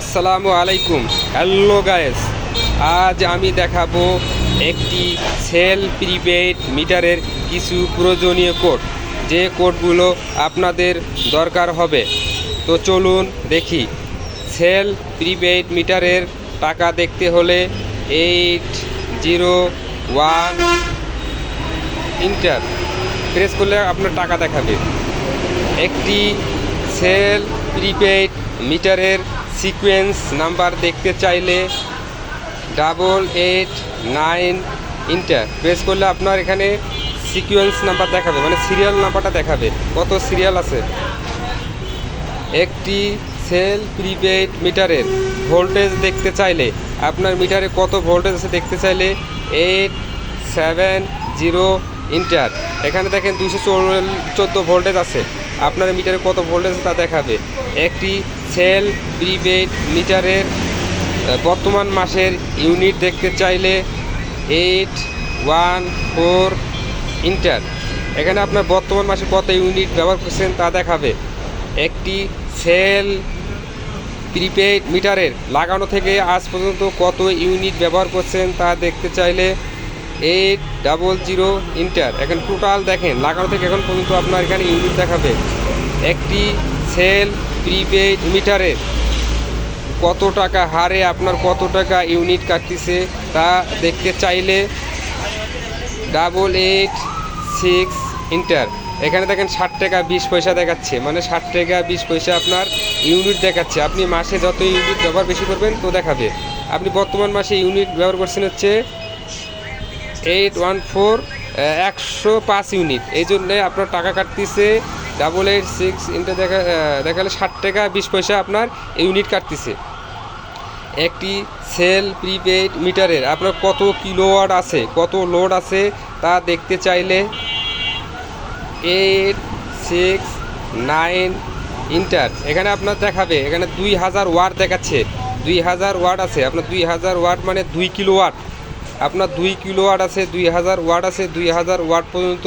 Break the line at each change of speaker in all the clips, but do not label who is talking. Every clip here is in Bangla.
আসসালামু আলাইকুম। হ্যালো গায়েস, আজ আমি দেখাবো একটি সেল প্রিপেড মিটারের কিছু প্রয়োজনীয় কোড। যে কোডগুলো আপনাদের দরকার হবে। তো চলুন দেখি। সেল প্রিপেড মিটারের টাকা দেখতে হলে eight zero one enter. Press করলে আপনার টাকা দেখাবে। একটি সেল প্রিপেড মিটারের সিকোয়েন্স নাম্বার দেখতে চাইলে double eight nine enter. Press করলে আপনার এখানে সিকোয়েন্স নাম্বার দেখাবে মানে সিরিয়াল নাম্বারটা দেখাবে। কত সিরিয়াল আছে? একটি সেল প্রিপেড মিটারের ভোল্টেজ দেখতে চাইলে, আপনার মিটারে কত ভোল্টেজ আছে দেখতে চাইলে, এইট সেভেন জিরো ইন্টার। এখানে দেখেন দুশো চোদ্দ ভোল্টেজ আছে। আপনার মিটারে কত ভোল্টেজ তা দেখাবে। একটি সেল প্রিপেড মিটারের বর্তমান মাসের ইউনিট দেখতে চাইলে এইট ওয়ান ফোর ইন্টার। এখানে আপনার বর্তমান মাসে কত ইউনিট ব্যবহার করছেন তা দেখাবে। একটি সেল প্রিপেড মিটারের, লাগানো থেকে আজ পর্যন্ত কত ইউনিট ব্যবহার করছেন তা দেখতে চাইলে এইট ডাবল জিরো ইন্টার এখন টোটাল দেখেন, লাগানো থেকে এখন পর্যন্ত আপনার এখানে ইউনিট দেখাবে, একটি সেল প্রিপেড মিটারের কত টাকা হারে আপনার কত টাকা ইউনিট কাটতেছে তা দেখতে চাইলে ডাবল এইট সিক্স ইন্টার এখানে দেখেন ষাট টাকা বিশ পয়সা দেখাচ্ছে মানে ষাট টাকা বিশ পয়সা আপনার ইউনিট দেখাচ্ছে। আপনি মাসে যত ইউনিট ব্যবহার বেশি করবেন তো দেখাবে। আপনি বর্তমান মাসে ইউনিট ব্যবহার করছেন হচ্ছে এইট ওয়ান ফোর একশো পাঁচ ইউনিট এই জন্যে আপনার টাকা কাটতেছে ডাবল এইট সিক্স ইন্টার দেখা দেখালে ষাট টাকা, বিশ পয়সা আপনার ইউনিট কাটতেছে। একটি সেল প্রিপেড মিটারের আপনার কত কিলোওয়াট আছে, কত লোড আছে তা দেখতে চাইলে এইট সিক্স নাইন ইন্টার এখানে আপনার দেখাবে, এখানে দুই হাজার ওয়াট দেখাচ্ছে। দুই হাজার ওয়াট আছে, আপনার দুই হাজার ওয়াট মানে দুই কিলো ওয়াট আপনার দুই কিলো ওয়াট আছে, দুই হাজার ওয়াট আছে, দুই হাজার ওয়াট পর্যন্ত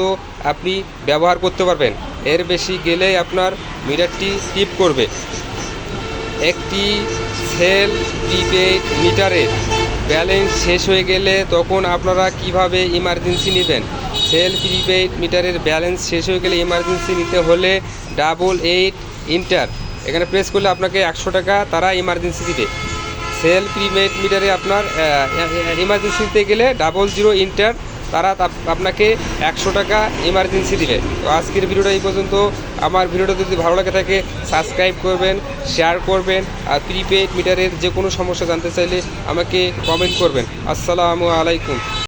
আপনি ব্যবহার করতে পারবেন। এর বেশি গেলে আপনার মিটারটি টিপ করবে। একটি সেল প্রিপেড মিটারের ব্যালেন্স শেষ হয়ে গেলে তখন আপনারা কীভাবে ইমার্জেন্সি নেবেন? সেল প্রিপেড মিটারের ব্যালেন্স শেষ হয়ে গেলে ইমার্জেন্সি নিতে হলে ডাবল এইট ইন্টার এখানে প্রেস করলে আপনাকে একশো টাকা তারা ইমার্জেন্সি দিবে। সেল প্রিমেড মিটারে আপনার ইমার্জেন্সিতে গেলে ডাবল জিরো ইন্টার তারা আপনাকে একশো টাকা ইমার্জেন্সি দিবে। তো আজকের ভিডিওটা এই পর্যন্ত। আমার ভিডিওটা যদি ভালো লাগে থাকে সাবস্ক্রাইব করবেন শেয়ার করবেন, আর প্রিপেড মিটারের যে কোনো সমস্যা জানতে চাইলে আমাকে কমেন্ট করবেন। আসসালামু আলাইকুম।